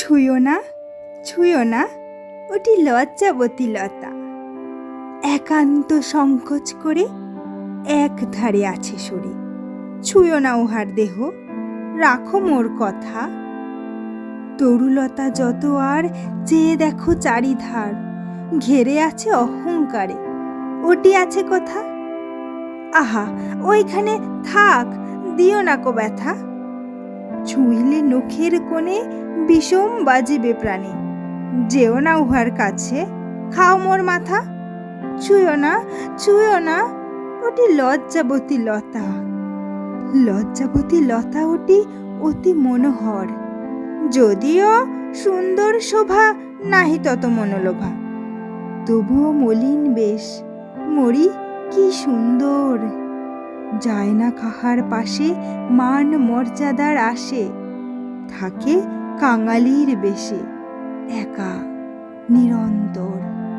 ছুঁয়ো না ছুঁয়ো না, ওটি লজ্জাবতী লতা একান্ত সংকোচ করে এক ধারে আছে সরে ছুঁয়ো না উহার দেহ, রাখো মোর কথা। তরুলতা যত আর চেয়ে দেখো চারিধার, ঘেরে আছে অহংকারে। ওটি আছে কথা? আহা, ওইখানে থাক, দিও না কো ব্যথা। ছুঁইলে নখের কোণে বিষম বাজিবে প্রাণী। যেও না উহার কাছে, খাও মোর মাথা। ছুঁয়ো না ছুঁয়ো না ওটি লজ্জাবতী লতা। লজ্জাবতী লতা ওটি অতি মনোহর। যদিও সুন্দর শোভা, নাহি তত মনোলোভা। তবুও মলিন বেশ, মরি কি সুন্দর। যায় না কাহার পাশে মান মর্যাদার আসে। থাকে কাঙালির বেশে। একা নিরন্তর।